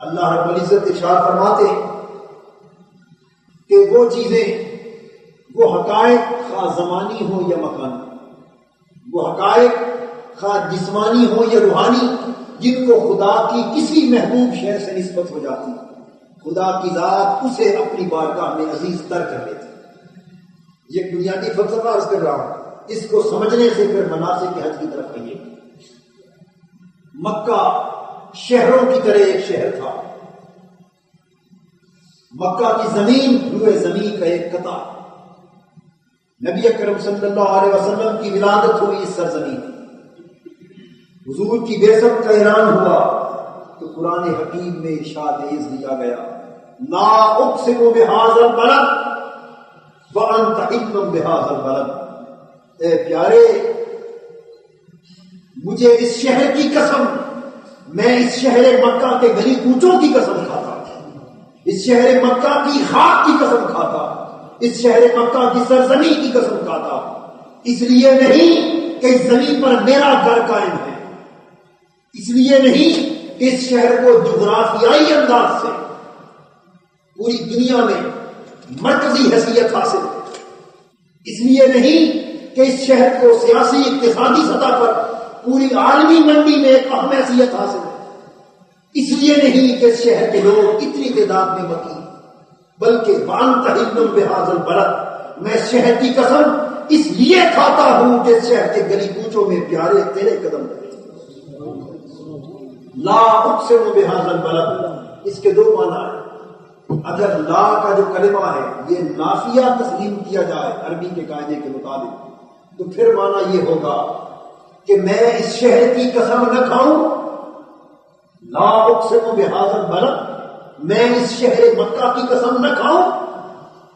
اللہ رب العزت اشار فرماتے ہیں کہ وہ چیزیں، وہ حقائق خواہ زمانی ہو یا مکانی، وہ حقائق خواہ جسمانی ہو یا روحانی، جن کو خدا کی کسی محبوب شہر سے نسبت ہو جاتی، خدا کی ذات اسے اپنی بارگاہ میں عزیز تر کر لیتی۔ یہ بنیادی فلسفہ عرض کر رہا ہوں اس کو سمجھنے سے پھر مناسب کے حج کی طرف آئیے۔ مکہ شہروں کی طرح ایک شہر تھا۔ مکہ کی زمین روئے زمین کا ایک قطع نبی اکرم صلی اللہ علیہ وسلم کی ولادت ہوئی اس سرزمین۔ حضور کی بے سب کا اعلان ہوا تو قرآن حکیم میں ارشاد عز دیا گیا۔ لا اقسم بهذا البلد وانت حکم بهذا البلد۔ اے پیارے، مجھے اس شہر کی قسم میں اس شہر مکہ کے گلی کوچوں کی قسم کھاتا اس شہر مکہ کی خاک کی قسم کھاتا اس شہر مکہ کی سرزمین کی قسم کھاتا اس لیے نہیں کہ اس زمین پر میرا گھر قائم ہے۔ اس لیے نہیں کہ اس شہر کو جغرافیائی انداز سے پوری دنیا میں مرکزی حیثیت حاصل ہے اس لیے نہیں کہ اس شہر کو سیاسی اقتصادی سطح پر پوری عالمی منڈی میں ایک اہم حیثیت حاصل ہے۔ اس لیے نہیں کہ شہر کے لوگ اتنی تعداد میں مکی بلکہ بان تحمل بحاظل برت۔ میں شہر کی قسم اس لیے کھاتا ہوں کہ شہر کے گلی کوچوں میں پیارے تیرے قدم لا اقسم بحاظل برت۔ اس کے دو معنی ہیں۔ اگر لا کا جو کلمہ ہے یہ نافیہ تسلیم کیا جائے عربی کے قاعدے کے مطابق، تو پھر معنی یہ ہوگا کہ میں اس شہر کی قسم نہ کھاؤں، لا اقسم بحاظل برت میں اس شہر مکہ کی قسم نہ کھاؤں۔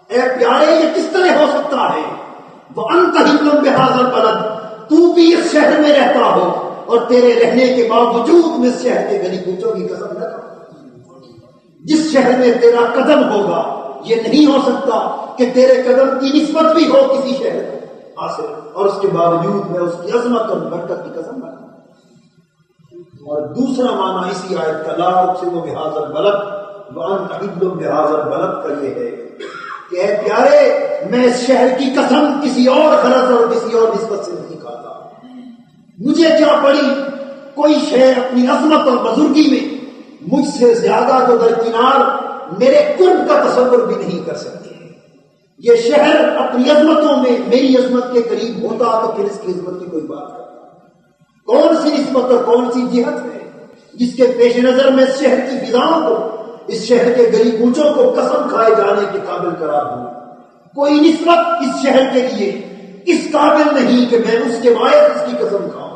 اے پیارے، یہ کس طرح ہو سکتا ہے؟ وہ انتہم بحاظل برت تو بھی اس شہر میں رہتا ہو اور تیرے رہنے کے باوجود میں اس شہر کے گلی کوچوں کی قسم نہ کھاؤں۔ جس شہر میں تیرا قدم ہوگا، یہ نہیں ہو سکتا کہ تیرے قدم کی نسبت بھی ہو کسی شہر حاصل اور اس کے باوجود میں اس کی عظمت اور برکت کی قسم نہ اور دوسرا معنی اسی آیت کا، لا اقسم بحاظر بلد وان تعید بحاظر بلد کا یہ ہے کہ اے پیارے، میں اس شہر کی قسم کسی اور غرض اور کسی اور نسبت سے نہیں کھاتا۔ مجھے کیا پڑی؟ کوئی شہر اپنی عظمت اور بزرگی میں مجھ سے زیادہ تو درکنار میرے قرب کا تصور بھی نہیں کر سکتے یہ شہر اپنی عظمتوں میں میری عظمت کے قریب ہوتا تو پھر اس کی عظمت کی کوئی بات کرتا۔ کون سی نسبت اور کون سی جہت ہے جس کے پیش نظر میں اس شہر کی فضاؤں کو، اس شہر کے گلی کوچوں کو قسم کھائے جانے کے قابل قرار دوں؟ کوئی نسبت اس شہر کے لیے اس قابل نہیں کہ میں اس کے باعث اس کی قسم کھاؤں۔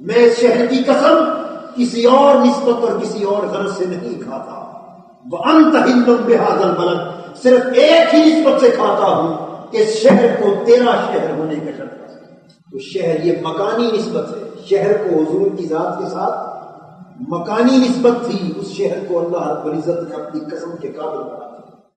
میں اس شہر کی قسم کسی اور نسبت اور کسی اور غرض سے نہیں کھاتا۔ وہ انت ہندم بحاظل بلد صرف ایک ہی نسبت سے کھاتا ہوں کہ شہر کو تیرا شہر ہونے کا شرط تو شہر یہ مکانی نسبت ہے۔ شہر کو حضور کی ذات کے ساتھ مکانی نسبت تھی۔ اس شہر کو اللہ رب العزت نے اپنی قسم کے قابل بنا دیا۔